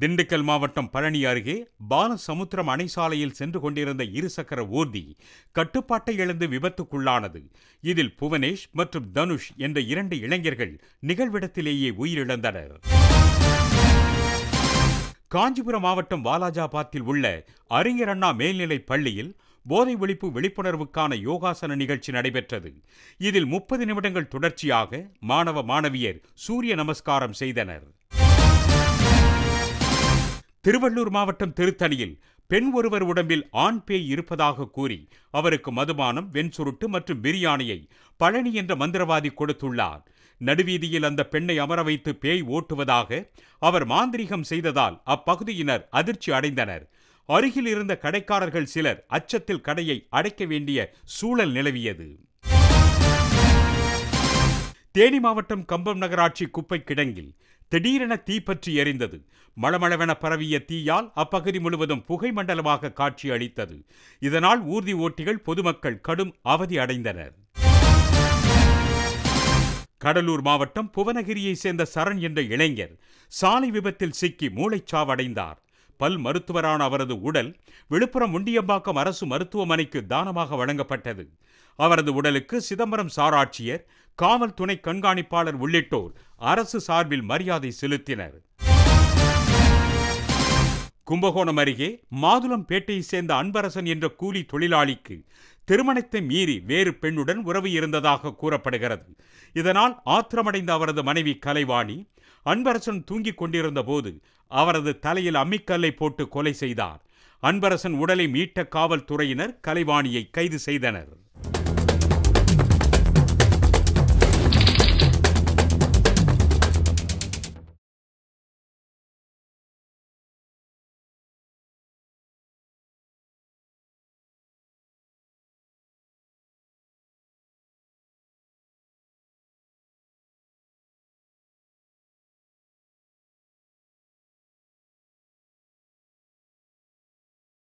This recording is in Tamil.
திண்டுக்கல் மாவட்டம் பழனி அருகே பாலசமுத்திரம் அணை சாலையில் சென்று கொண்டிருந்த இருசக்கர ஊர்தி கட்டுப்பாட்டை இழந்து விபத்துக்குள்ளானது. இதில் புவனேஷ் மற்றும் தனுஷ் என்ற இரண்டு இளைஞர்கள் நிகழ்விடத்திலேயே உயிரிழந்தனர். காஞ்சிபுரம் மாவட்டம் வாலாஜாபாத்தில் உள்ள அறிஞர் அண்ணா மேல்நிலைப் பள்ளியில் போதை ஒழிப்பு விழிப்புணர்வுக்கான யோகாசன நிகழ்ச்சி நடைபெற்றது. இதில் முப்பது நிமிடங்கள் தொடர்ச்சியாக மாணவ மாணவியர் சூரிய நமஸ்காரம் செய்தனர். திருவள்ளூர் மாவட்டம் திருத்தணியில் பெண் ஒருவர் உடம்பில் ஆண் பேய் இருப்பதாக கூறி அவருக்கு மதுபானம் வெண்சுருட்டு மற்றும் பிரியாணியை பழனி என்ற மந்திரவாதி கொடுத்துள்ளார். நடுவீதியில் அந்த பெண்ணை அமர வைத்து பேய் ஓட்டுவதாக அவர் மாந்திரிகம் செய்ததால் அப்பகுதியினர் அதிர்ச்சி அடைந்தனர். அருகில் இருந்த கடைக்காரர்கள் சிலர் அச்சத்தில் கடையை அடைக்க வேண்டிய சூழல் நிலவியது. தேனி மாவட்டம் கம்பம் நகராட்சி குப்பை கிடங்கில் திடீரென தீப்பற்றி எரிந்தது. மளமளவென பரவிய தீயால் அப்பகுதி முழுவதும் புகை மண்டலமாக காட்சி அளித்தது. இதனால் ஊர்தி ஓட்டிகள் பொதுமக்கள் கடும் அவதி அடைந்தனர். கடலூர் மாவட்டம் புவனகிரியை சேர்ந்த சரண் என்ற இளைஞர் சாலை விபத்தில் சிக்கி மூளைச்சாவடைந்தார். பல் மருத்துவரான அவரது உடல் விழுப்புரம் முண்டியம்பாக்கம் அரசு மருத்துவமனைக்கு தானமாக வழங்கப்பட்டது. அவரது உடலுக்கு சிதம்பரம் சாராட்சியர் காவல் துணை கண்காணிப்பாளர் உள்ளிட்டோர் அரசு சார்பில் மரியாதை செலுத்தினர். கும்பகோணம் அருகே மாதுளம்பேட்டையை சேர்ந்த அன்பரசன் என்ற கூலி தொழிலாளிக்கு திருமணத்தை மீறி வேறு பெண்ணுடன் உறவு இருந்ததாக கூறப்படுகிறது. இதனால் ஆத்திரமடைந்த அவரது மனைவி கலைவாணி அன்பரசன் தூங்கிக் கொண்டிருந்த போது அவரது தலையில் அம்மிக்கல்லை போட்டு கொலை செய்தார். அன்பரசன் உடலை மீட்ட காவல்துறையினர் கலைவாணியை கைது செய்தனர்.